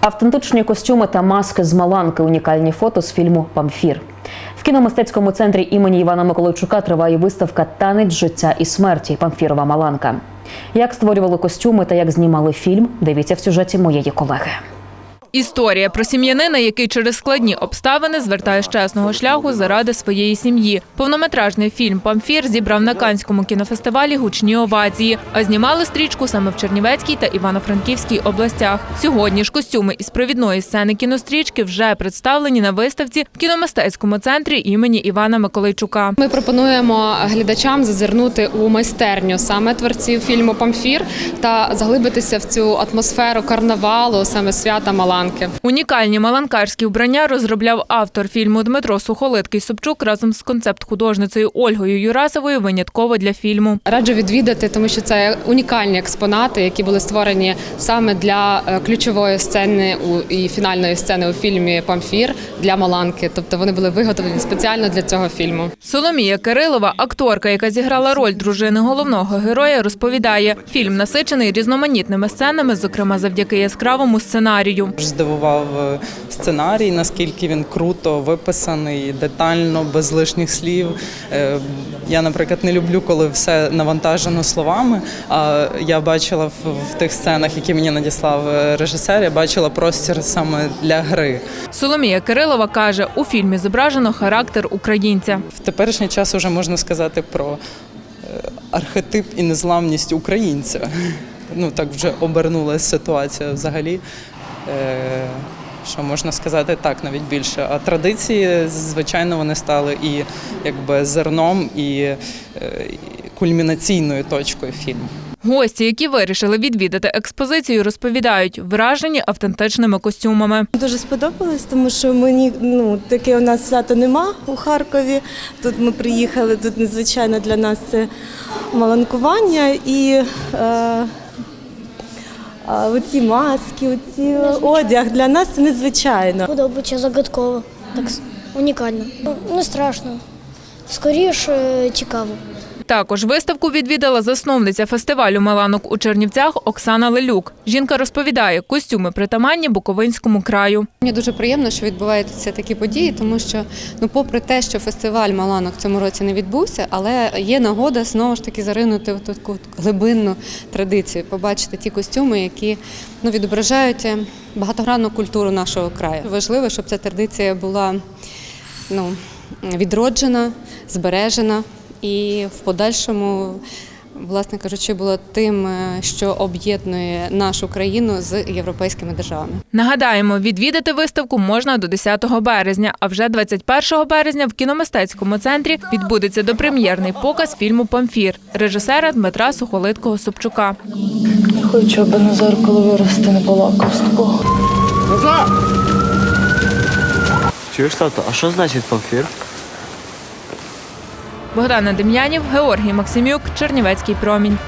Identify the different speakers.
Speaker 1: Автентичні костюми та маски з Маланки. Унікальні фото з фільму Памфір. В кіномистецькому центрі імені Івана Миколайчука триває виставка Танець життя і смерті Памфірова Маланка. Як створювали костюми та як знімали фільм, дивіться в сюжеті моєї колеги.
Speaker 2: Історія про сім'янина, який через складні обставини звертає з чесного шляху заради своєї сім'ї. Повнометражний фільм Памфір зібрав на Канському кінофестивалі гучні овації, а знімали стрічку саме в Чернівецькій та Івано-Франківській областях. Сьогодні ж костюми із провідної сцени кінострічки вже представлені на виставці в кіномистецькому центрі імені Івана Миколайчука.
Speaker 3: Ми пропонуємо глядачам зазирнути у майстерню саме творців фільму Памфір та заглибитися в цю атмосферу карнавалу, саме свята Маланки.
Speaker 2: Унікальні маланкарські вбрання розробляв автор фільму Дмитро Сухолиткий Собчук разом з концепт-художницею Ольгою Юрасовою винятково для фільму.
Speaker 3: Раджу відвідати, тому що це унікальні експонати, які були створені саме для е, ключової сцени у і фінальної сцени у фільмі Памфір для Маланки. Тобто вони були виготовлені спеціально для цього фільму.
Speaker 2: Соломія Кирилова, акторка, яка зіграла роль дружини головного героя, розповідає, фільм насичений різноманітними сценами, зокрема завдяки яскравому сценарію.
Speaker 4: Здивував е, сценарій, наскільки він круто виписаний, детально, без лишніх слів. Е, Я, наприклад, не люблю, коли все навантажено словами. А я бачила в, тих сценах, які мені надіслав е, режисер, я бачила простір саме для гри.
Speaker 2: Соломія Кирилова каже, у фільмі зображено характер українця.
Speaker 4: В теперішній час вже можна сказати про архетип і незламність українця. Ну так вже обернулася ситуація взагалі. Е, Що можна сказати так, навіть більше. А традиції, звичайно, вони стали і якби зерном, і, е, кульмінаційною точкою фільму.
Speaker 2: Гості, які вирішили відвідати експозицію, розповідають, вражені автентичними костюмами.
Speaker 5: Дуже сподобалось, тому що мені ну таке у нас свято нема у Харкові. Тут ми приїхали. Тут незвичайно для нас це маланкування і е, оці маски, оці одяг для нас це незвичайно.
Speaker 6: Подобається загадково, так унікально. Ну, Не страшно. Скоріше цікаво.
Speaker 2: Також виставку відвідала засновниця фестивалю Маланок у Чернівцях Оксана Лелюк. Жінка розповідає, костюми притаманні Буковинському краю.
Speaker 7: Мені дуже приємно, що відбуваються такі події, тому що, ну, попри те, що фестиваль Маланок цьому році не відбувся, але є нагода знову ж таки заринути в таку глибинну традицію, побачити ті костюми, які ну, відображають е, багатогранну культуру нашого краю. Важливо, щоб ця традиція була ну, відроджена, збережена і в подальшому. Власне кажучи, було тим, е, що об'єднує нашу країну з європейськими державами.
Speaker 2: Нагадаємо, відвідати виставку можна до 10 березня, а вже 21 березня в кіномистецькому центрі відбудеться допрем'єрний показ фільму Памфір режисера Дмитра Сухолиткого Собчука.
Speaker 8: Хочу, аби на зеркало вирости не балакав з тобою.
Speaker 9: Чуєш, тато, а що значить памфір?
Speaker 2: Богдана Дем'янів, Георгій Максимюк, Чернівецький промінь.